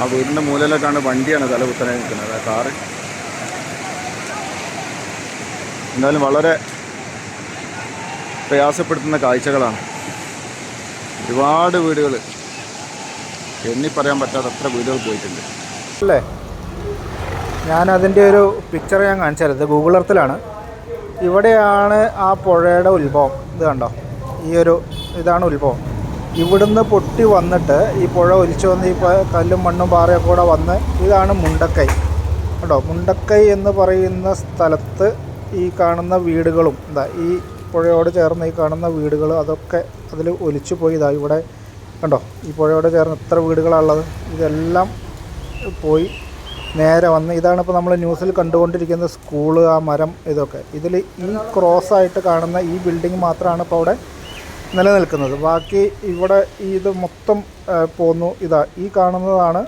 ആ വീടിന്റെ മൂലയിലേക്കാണ് വണ്ടിയാണ് തല കുത്തനെ നിൽക്കുന്നത്. ആ കാറ്. എന്തായാലും വളരെ പ്രയാസപ്പെടുത്തുന്ന കാഴ്ചകളാണ്. ഒരുപാട് വീടുകൾ എണ്ണി പറയാൻ പറ്റാത്ത അത്ര വീടുകൾ പോയിട്ടുണ്ട്. അല്ലേ? ഞാൻ അതിന്റെ ഒരു പിക്ചർ ഞാൻ കാണിച്ചത് ഗൂഗിൾ എർത്തിലാണ് ഇവിടെയാണ് ആ പുഴയുടെ ഉത്ഭവം. ഇത് കണ്ടോ? ഈ ഒരു ഇതാണ് ഉത്ഭവം. ഇവിടുന്ന് പൊട്ടി വന്നിട്ട് ഈ പുഴ ഒലിച്ചു വന്ന് ഈ കല്ലും മണ്ണും പാറയൊക്കെ കൂടെ വന്ന് ഇതാണ് മുണ്ടക്കൈ. കേട്ടോ മുണ്ടക്കൈ എന്ന് പറയുന്ന സ്ഥലത്ത് ഈ കാണുന്ന വീടുകളും എന്താ ഈ പുഴയോട് ചേർന്ന് ഈ കാണുന്ന വീടുകൾ അതൊക്കെ അതിൽ ഒലിച്ചു പോയി. ഇതാ ഇവിടെ കണ്ടോ? ഈ പുഴയോട് ചേർന്ന് എത്ര വീടുകളാണുള്ളത് ഇതെല്ലാം പോയി നേരെ വന്ന് ഇതാണ് ഇപ്പോൾ നമ്മൾ ന്യൂസിൽ കണ്ടുകൊണ്ടിരിക്കുന്ന സ്കൂൾ ആ മരം ഇതൊക്കെ. ഇതിൽ ഈ ക്രോസ് ആയിട്ട് കാണുന്ന ഈ ബിൽഡിംഗ് മാത്രമാണ് ഇപ്പോൾ അവിടെ നിലനിൽക്കുന്നത്. ബാക്കി ഇവിടെ ഇത് മൊത്തം പോന്നു. ഇതാ ഈ കാണുന്നതാണ്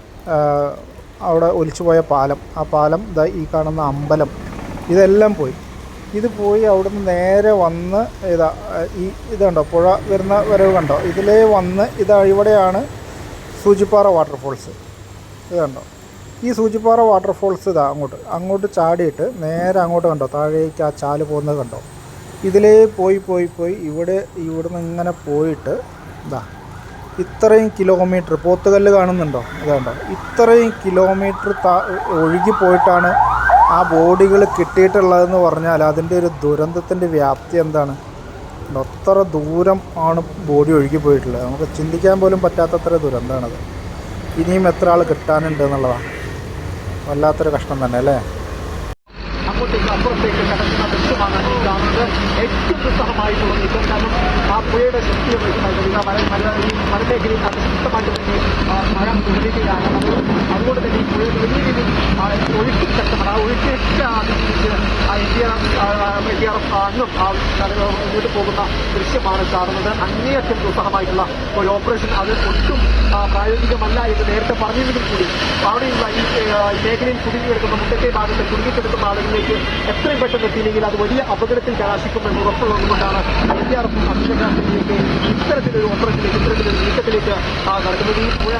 അവിടെ ഒലിച്ചുപോയ പാലം. ആ പാലം ഇതാ ഈ കാണുന്ന അമ്പലം. ഇതെല്ലാം പോയി. ഇത് പോയി അവിടുന്ന് നേരെ വന്ന് ഇതാ ഈ ഇത് കണ്ടോ? പുഴ വരുന്ന വരവ് കണ്ടോ? ഇതിലേ വന്ന് ഇതാ ഇവിടെയാണ് സൂചിപ്പാറ വാട്ടർഫോൾസ്. ഇത് കണ്ടോ? ഈ സൂചിപ്പാറ വാട്ടർഫോൾസ് ഇതാ അങ്ങോട്ട്. അങ്ങോട്ട് ചാടിയിട്ട് നേരെ അങ്ങോട്ട് കണ്ടോ? താഴേക്ക് ആ ചാൽ പോകുന്നത് കണ്ടോ? ഇതിലേ പോയി പോയി പോയി ഇവിടെ ഇവിടുന്ന് ഇങ്ങനെ പോയിട്ട് ഇതാ ഇത്രയും കിലോമീറ്റർ പോത്തുകല്ല് കാണുന്നുണ്ടോ? അതുകൊണ്ടോ ഇത്രയും കിലോമീറ്റർ താ ഒഴുകി പോയിട്ടാണ് ആ ബോഡികൾ കിട്ടിയിട്ടുള്ളതെന്ന് പറഞ്ഞാൽ അതിന്റെ ഒരു ദുരന്തത്തിന്റെ വ്യാപ്തി എന്താണ്? അത്ര ദൂരം ആണ് ബോഡി ഒഴുകി പോയിട്ടുള്ളത്. നമുക്ക് ചിന്തിക്കാൻ പോലും പറ്റാത്തത്ര ദുരന്തമാണത്. ഇനിയും എത്ര ആൾ കിട്ടാനുണ്ട് എന്നുള്ളതാണ്. വല്ലാത്തൊരു കഷ്ടം തന്നെ അല്ലേ? അങ്ങോട്ടേക്ക്. ദൃശ്യമാണ് ഈ കാണുന്നത് ഏറ്റവും ദുസ്സഹമായിട്ടുള്ള നീക്കം കാരണം ആ പുഴയുടെ ശക്തി വഹിക്കുന്ന മല ഈ മലമേഖലയിൽ അതിശക്തമായിട്ട് തന്നെ മഴ തുടരുകയാണ് അത് അതുകൊണ്ട് തന്നെ ഈ പുഴ വലിയ രീതിയിൽ ഒഴുക്കി ശക്തമാണ് ആ ഒഴുക്കൊക്കെ അതിജീവിച്ച് N D R N D R മുന്നോട്ട് പോകുന്ന ദൃശ്യമാണ് കാണുന്നത് അങ്ങേയറ്റം ദുസ്സഹമായിട്ടുള്ള ഒരു ഓപ്പറേഷൻ അത് ഒട്ടും പ്രായോഗികമല്ല എന്ന് നേരത്തെ പറഞ്ഞെങ്കിലും കൂടി അവിടെയുള്ള ഈ മേഖലയിൽ കുടുങ്ങിയെടുക്കുന്ന മുണ്ടത്തെ ഭാഗത്ത് കുടുങ്ങിക്കിടക്കുന്ന ആളുകളിലേക്ക് എത്രയും പെട്ടെന്ന് എത്തിയില്ലെങ്കിൽ അത് വലിയ അപകടത്തിൽ കലാശിക്കുമെന്ന് ഉറപ്പുള്ളതുകൊണ്ടാണ് ഐ ഡി ആർ എഫ് അഭിഷേകാശത്തിലേക്ക് ഇത്തരത്തിലൊരു ഓപ്പറേഷനിലേക്ക് ഇത്തരത്തിലൊരു നീക്കത്തിലേക്ക് നടക്കുന്നത് ഈ പുഴ